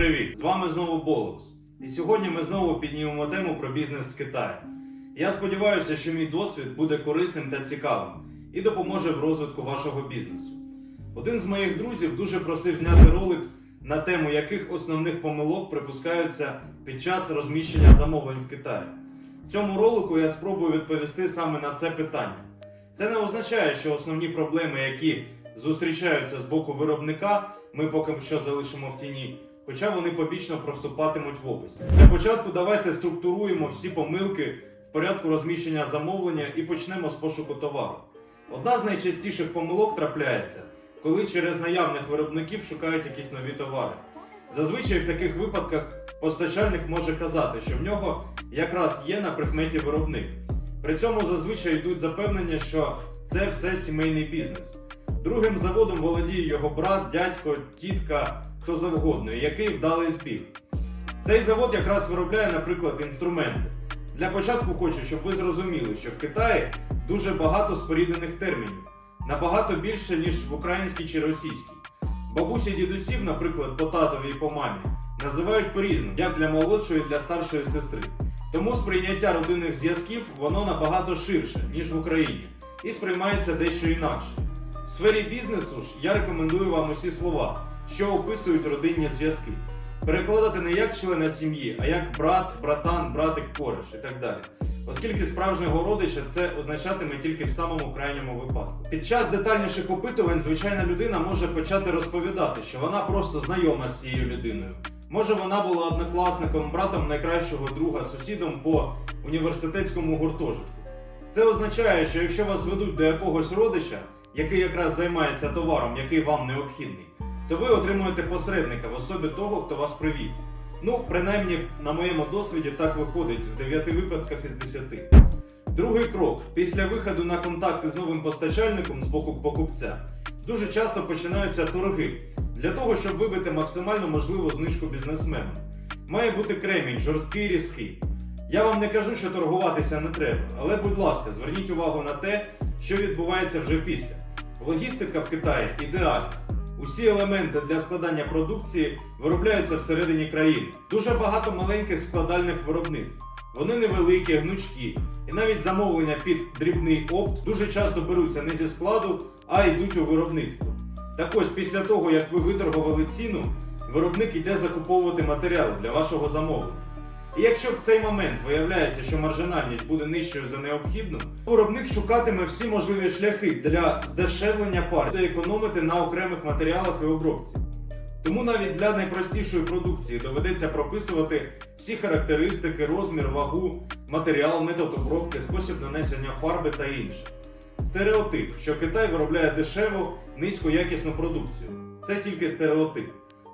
привіт! З вами знову Болокс. І сьогодні ми знову піднімемо тему про бізнес з Китаю. Я сподіваюся, що мій досвід буде корисним та цікавим і допоможе в розвитку вашого бізнесу. Один з моїх друзів дуже просив зняти ролик на тему, яких основних помилок припускаються під час розміщення замовлень в Китаї. В цьому ролику я спробую відповісти саме на це питання. Це не означає, що основні проблеми, які зустрічаються з боку виробника, ми поки що залишимо в тіні, хоча вони побічно проступатимуть в описі. Для початку давайте структуруємо всі помилки в порядку розміщення замовлення і почнемо з пошуку товару. Одна з найчастіших помилок трапляється, коли через наявних виробників шукають якісь нові товари. Зазвичай в таких випадках постачальник може казати, що в нього якраз є на прикметі виробник. При цьому зазвичай йдуть запевнення, що це все сімейний бізнес. Другим заводом володіє його брат, дядько, тітка, хто завгодно, який вдалий збіг. Цей завод якраз виробляє, наприклад, інструменти. Для початку хочу, щоб ви зрозуміли, що в Китаї дуже багато споріднених термінів, набагато більше, ніж в українській чи російській. Бабусі дідусів, наприклад, по татові і по мамі, називають по-різному, як для молодшої, і для старшої сестри. Тому сприйняття родинних зв'язків воно набагато ширше, ніж в Україні, і сприймається дещо інакше. В сфері бізнесу ж я рекомендую вам усі слова, що описують родинні зв'язки. Перекладати не як члена сім'ї, а як брат, братан, братик, кореш і так далі. Оскільки справжнього родича це означатиме тільки в самому крайньому випадку. Під час детальніших опитувань звичайна людина може почати розповідати, що вона просто знайома з цією людиною. Може, вона була однокласником, братом найкращого друга, сусідом по університетському гуртожитку. Це означає, що якщо вас ведуть до якогось родича, який якраз займається товаром, який вам необхідний, то ви отримуєте посередника в особі того, хто вас привів. Ну, принаймні, на моєму досвіді так виходить в 9 випадках із 10. Другий крок після виходу на контакти з новим постачальником з боку покупця дуже часто починаються торги для того, щоб вибити максимально можливу знижку бізнесменам. Має бути кремінь, жорсткий різкий. Я вам не кажу, що торгуватися не треба, але будь ласка, зверніть увагу на те, що відбувається вже після. Логістика в Китаї ідеальна. Усі елементи для складання продукції виробляються всередині країни. Дуже багато маленьких складальних виробництв. Вони невеликі, гнучкі, і навіть замовлення під дрібний опт дуже часто беруться не зі складу, а йдуть у виробництво. Так ось, після того, як ви виторгували ціну, виробник йде закуповувати матеріали для вашого замовлення. І якщо в цей момент виявляється, що маржинальність буде нижчою за необхідну, виробник шукатиме всі можливі шляхи для здешевлення пар та економити на окремих матеріалах і обробці. Тому навіть для найпростішої продукції доведеться прописувати всі характеристики, розмір, вагу, матеріал, метод обробки, спосіб нанесення фарби та інше. Стереотип, що Китай виробляє дешеву, низькоякісну продукцію. Це тільки стереотип.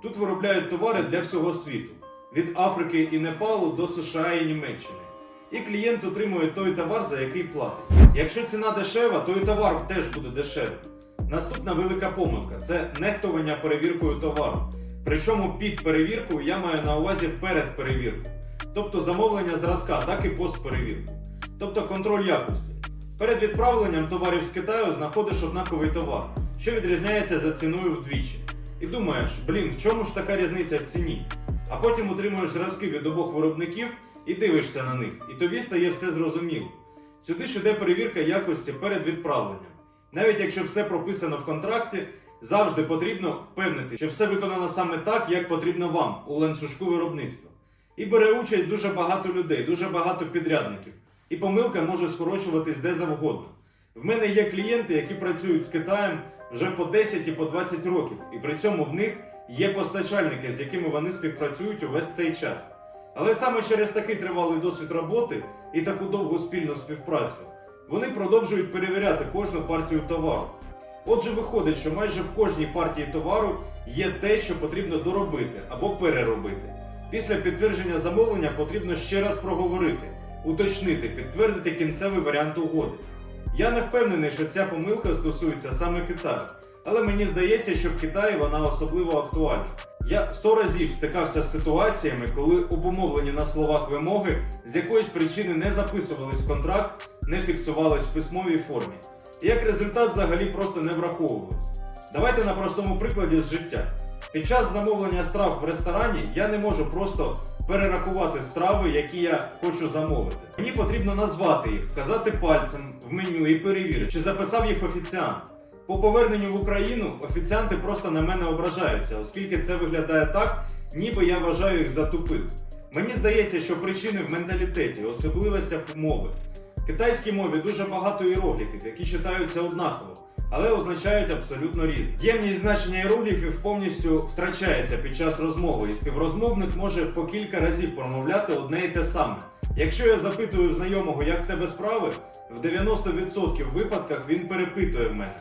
Тут виробляють товари для всього світу від Африки і Непалу до США і Німеччини. І клієнт отримує той товар, за який платить. Якщо ціна дешева, то і товар теж буде дешевим. Наступна велика помилка це нехтування перевіркою товару. Причому під перевіркою я маю на увазі перед перевіркою. Тобто замовлення зразка, так і постперевірку. Тобто контроль якості. Перед відправленням товарів з Китаю знаходиш однаковий товар, що відрізняється за ціною вдвічі. І думаєш, блін, в чому ж така різниця в ціні? А потім отримуєш зразки від обох виробників і дивишся на них, і тобі стає все зрозуміло. Сюди ж іде перевірка якості перед відправленням. Навіть якщо все прописано в контракті, завжди потрібно впевнити, що все виконано саме так, як потрібно вам у ланцюжку виробництва. І бере участь дуже багато людей, дуже багато підрядників. І помилка може скорочуватись де завгодно. В мене є клієнти, які працюють з Китаєм вже по 10 і по 20 років, і при цьому в них є постачальники, з якими вони співпрацюють увесь цей час. Але саме через такий тривалий досвід роботи і таку довгу спільну співпрацю вони продовжують перевіряти кожну партію товару. Отже, виходить, що майже в кожній партії товару є те, що потрібно доробити або переробити. Після підтвердження замовлення потрібно ще раз проговорити, уточнити, підтвердити кінцевий варіант угоди. Я не впевнений, що ця помилка стосується саме Китаю, але мені здається, що в Китаї вона особливо актуальна. Я сто разів стикався з ситуаціями, коли обумовлені на словах вимоги з якоїсь причини не записувались в контракт, не фіксувались в письмовій формі. І як результат взагалі просто не враховувались. Давайте на простому прикладі з життя. Під час замовлення страв в ресторані я не можу просто перерахувати страви, які я хочу замовити. Мені потрібно назвати їх, вказати пальцем в меню і перевірити, чи записав їх офіціант. По поверненню в Україну офіціанти просто на мене ображаються, оскільки це виглядає так, ніби я вважаю їх за тупих. Мені здається, що причини в менталітеті, особливостях мови. В китайській мові дуже багато іерогліфів, які читаються однаково, але означають абсолютно різне. Ємність значення іерогліфів повністю втрачається під час розмови, і співрозмовник може по кілька разів промовляти одне і те саме. Якщо я запитую знайомого, як в тебе справи, в 90% випадках він перепитує в мене.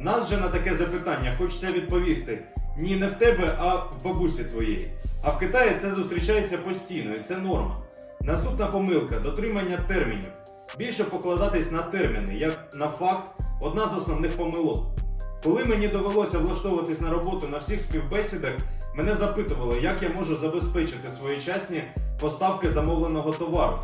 Нас же на таке запитання хочеться відповісти ні не в тебе, а в бабусі твоєї. А в Китаї це зустрічається постійно, і це норма. Наступна помилка дотримання термінів. Більше покладатись на терміни, як на факт, одна з основних помилок. Коли мені довелося влаштовуватись на роботу на всіх співбесідах, мене запитували, як я можу забезпечити своєчасні поставки замовленого товару.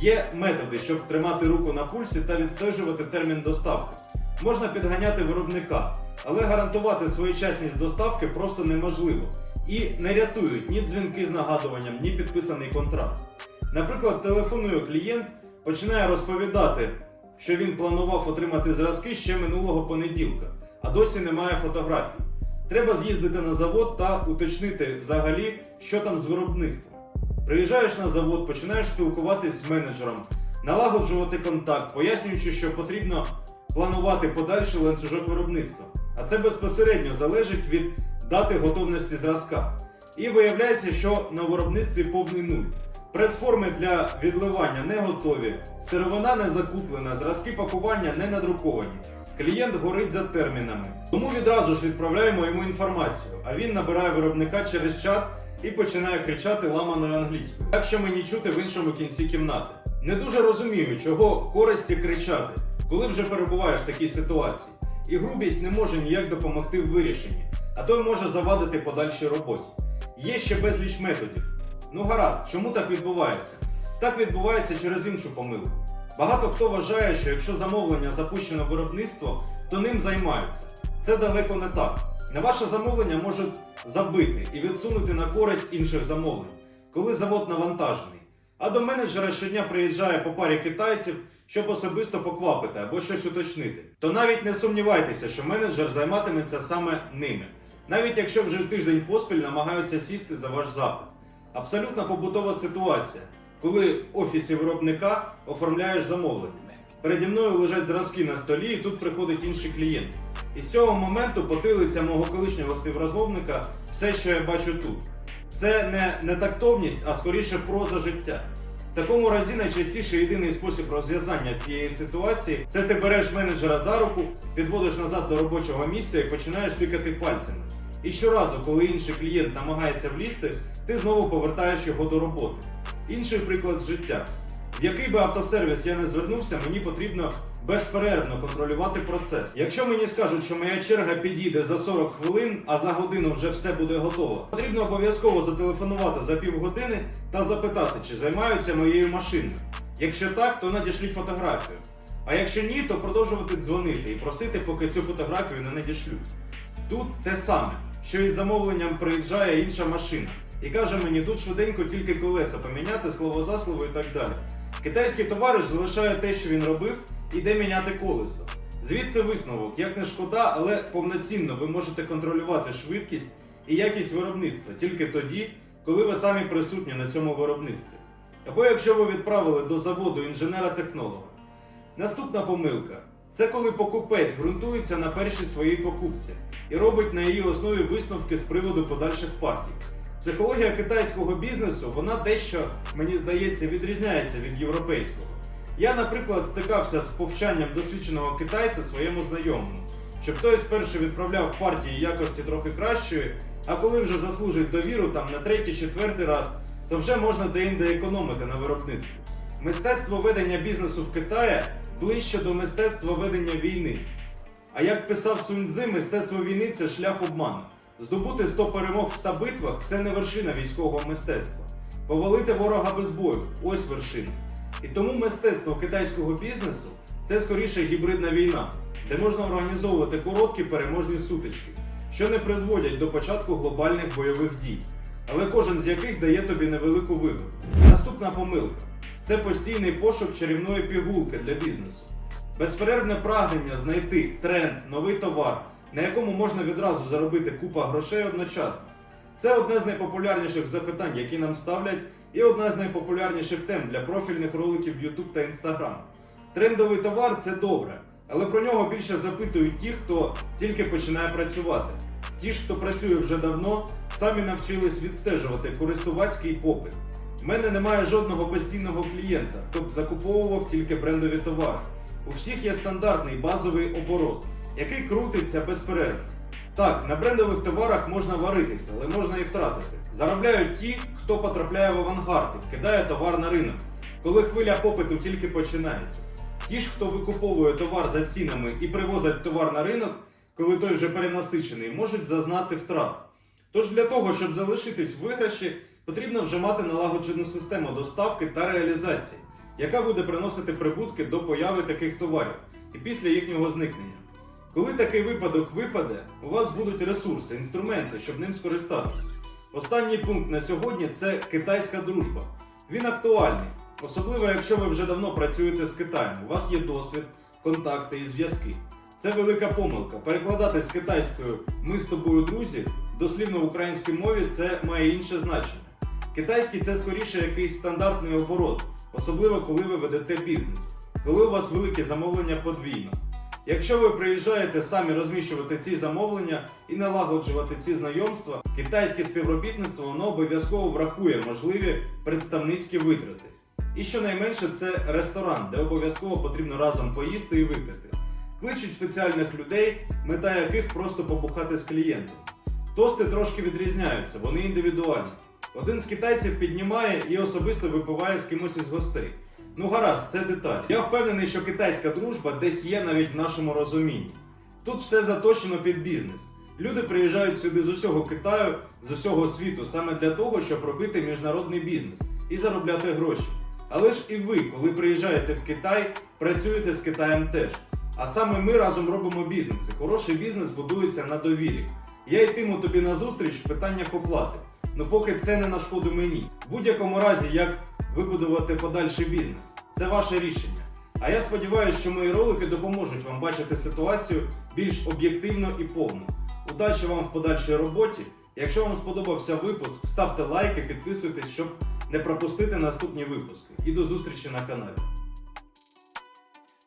Є методи, щоб тримати руку на пульсі та відстежувати термін доставки. Можна підганяти виробника, але гарантувати своєчасність доставки просто неможливо. І не рятують ні дзвінки з нагадуванням, ні підписаний контракт. Наприклад, телефонує клієнт, починає розповідати, що він планував отримати зразки ще минулого понеділка, а досі немає фотографій. Треба з'їздити на завод та уточнити взагалі, що там з виробництвом. Приїжджаєш на завод, починаєш спілкуватись з менеджером, налагоджувати контакт, пояснюючи, що потрібно планувати подальший ланцюжок виробництва. А це безпосередньо залежить від дати готовності зразка. І виявляється, що на виробництві повний нуль. Прес-форми для відливання не готові, сировина не закуплена, зразки пакування не надруковані. Клієнт горить за термінами. Тому відразу ж відправляємо йому інформацію, а він набирає виробника через чат і починає кричати ламаною англійською. Так що мені чути в іншому кінці кімнати. Не дуже розумію, чого користі кричати, коли вже перебуваєш в такій ситуації. І грубість не може ніяк допомогти в вирішенні, а то й може завадити подальшій роботі. Є ще безліч методів. Ну гаразд, чому так відбувається? Так відбувається через іншу помилку. Багато хто вважає, що якщо замовлення запущено виробництво, то ним займаються. Це далеко не так. На ваше замовлення можуть забити і відсунути на користь інших замовлень, коли завод навантажений. А до менеджера щодня приїжджає по парі китайців, щоб особисто поквапити або щось уточнити. То навіть не сумнівайтеся, що менеджер займатиметься саме ними, навіть якщо вже тиждень поспіль намагаються сісти за ваш запит. Абсолютно побутова ситуація, коли в офісі виробника оформляєш замовлення. Переді мною лежать зразки на столі, і тут приходить інший клієнт. І з цього моменту потилиця мого колишнього співрозмовника все, що я бачу тут. Це не, не тактовність, а скоріше проза життя. В такому разі найчастіше єдиний спосіб розв'язання цієї ситуації це ти береш менеджера за руку, підводиш назад до робочого місця і починаєш тикати пальцями. І щоразу, коли інший клієнт намагається влізти, ти знову повертаєш його до роботи. Інший приклад з життя. В який би автосервіс я не звернувся, мені потрібно безперервно контролювати процес. Якщо мені скажуть, що моя черга підійде за 40 хвилин, а за годину вже все буде готово, потрібно обов'язково зателефонувати за півгодини та запитати, чи займаються моєю машиною. Якщо так, то надішліть фотографію. А якщо ні, то продовжувати дзвонити і просити, поки цю фотографію не надішлють. Тут те саме, що із замовленням приїжджає інша машина і каже мені, тут швиденько тільки колеса поміняти слово за слово і так далі. Китайський товариш залишає те, що він робив, іде міняти колесо. Звідси висновок, як не шкода, але повноцінно ви можете контролювати швидкість і якість виробництва тільки тоді, коли ви самі присутні на цьому виробництві. Або якщо ви відправили до заводу інженера-технолога. Наступна помилка це коли покупець ґрунтується на першій своїй покупці і робить на її основі висновки з приводу подальших партій. Психологія китайського бізнесу вона дещо, мені здається, відрізняється від європейського. Я, наприклад, стикався з повчанням досвідченого китайця своєму знайомому, щоб той спершу відправляв партії якості трохи кращої, а коли вже заслужить довіру там на третій-четвертий раз, то вже можна деінде економити на виробництві. Мистецтво ведення бізнесу в Китаї ближче до мистецтва ведення війни. А як писав Суньцзи, мистецтво війни це шлях обману. Здобути 100 перемог в 100 битвах це не вершина військового мистецтва. Повалити ворога без бою ось вершина. І тому мистецтво китайського бізнесу це скоріше гібридна війна, де можна організовувати короткі переможні сутички, що не призводять до початку глобальних бойових дій, але кожен з яких дає тобі невелику вигоду. Наступна помилка це постійний пошук чарівної пігулки для бізнесу. Безперервне прагнення знайти тренд, новий товар, на якому можна відразу заробити купа грошей одночасно. Це одне з найпопулярніших запитань, які нам ставлять, і одна з найпопулярніших тем для профільних роликів YouTube та Instagram. Трендовий товар це добре, але про нього більше запитують ті, хто тільки починає працювати. Ті хто працює вже давно, самі навчились відстежувати користувацький попит. У мене немає жодного постійного клієнта, хто б закуповував тільки брендові товари. У всіх є стандартний базовий оборот, який крутиться безперервно. Так, на брендових товарах можна варитися, але можна і втратити. Заробляють ті, хто потрапляє в авангард і вкидає товар на ринок, коли хвиля попиту тільки починається. Ті ж, хто викуповує товар за цінами і привозять товар на ринок, коли той вже перенасичений, можуть зазнати втрат. Тож для того, щоб залишитись в виграші, потрібно вже мати налагоджену систему доставки та реалізації, яка буде приносити прибутки до появи таких товарів і після їхнього зникнення. Коли такий випадок випаде, у вас будуть ресурси, інструменти, щоб ним скористатися. Останній пункт на сьогодні це китайська дружба. Він актуальний, особливо якщо ви вже давно працюєте з Китаєм. У вас є досвід, контакти і зв'язки. Це велика помилка. Перекладати з китайською ми з тобою друзі дослівно в українській мові це має інше значення. Китайський це скоріше якийсь стандартний оборот, особливо коли ви ведете бізнес, коли у вас великі замовлення подвійно. Якщо ви приїжджаєте самі розміщувати ці замовлення і налагоджувати ці знайомства, китайське співробітництво воно обов'язково врахує можливі представницькі витрати. І щонайменше це ресторан, де обов'язково потрібно разом поїсти і випити. Кличуть спеціальних людей, мета яких просто побухати з клієнтом. Тости трошки відрізняються, вони індивідуальні. Один з китайців піднімає і особисто випиває з кимось із гостей. Ну гаразд, це деталь. Я впевнений, що китайська дружба десь є навіть в нашому розумінні. Тут все заточено під бізнес. Люди приїжджають сюди з усього Китаю, з усього світу саме для того, щоб робити міжнародний бізнес і заробляти гроші. Але ж і ви, коли приїжджаєте в Китай, працюєте з Китаєм теж. А саме ми разом робимо бізнес. І хороший бізнес будується на довірі. Я йтиму тобі на зустріч в питаннях оплати. Ну поки це не на шкоду мені. В будь-якому разі, як вибудувати подальший бізнес. Це ваше рішення. А я сподіваюся, що мої ролики допоможуть вам бачити ситуацію більш об'єктивно і повно. Удачі вам в подальшій роботі. Якщо вам сподобався випуск, ставте лайки, підписуйтесь, щоб не пропустити наступні випуски. І до зустрічі на каналі.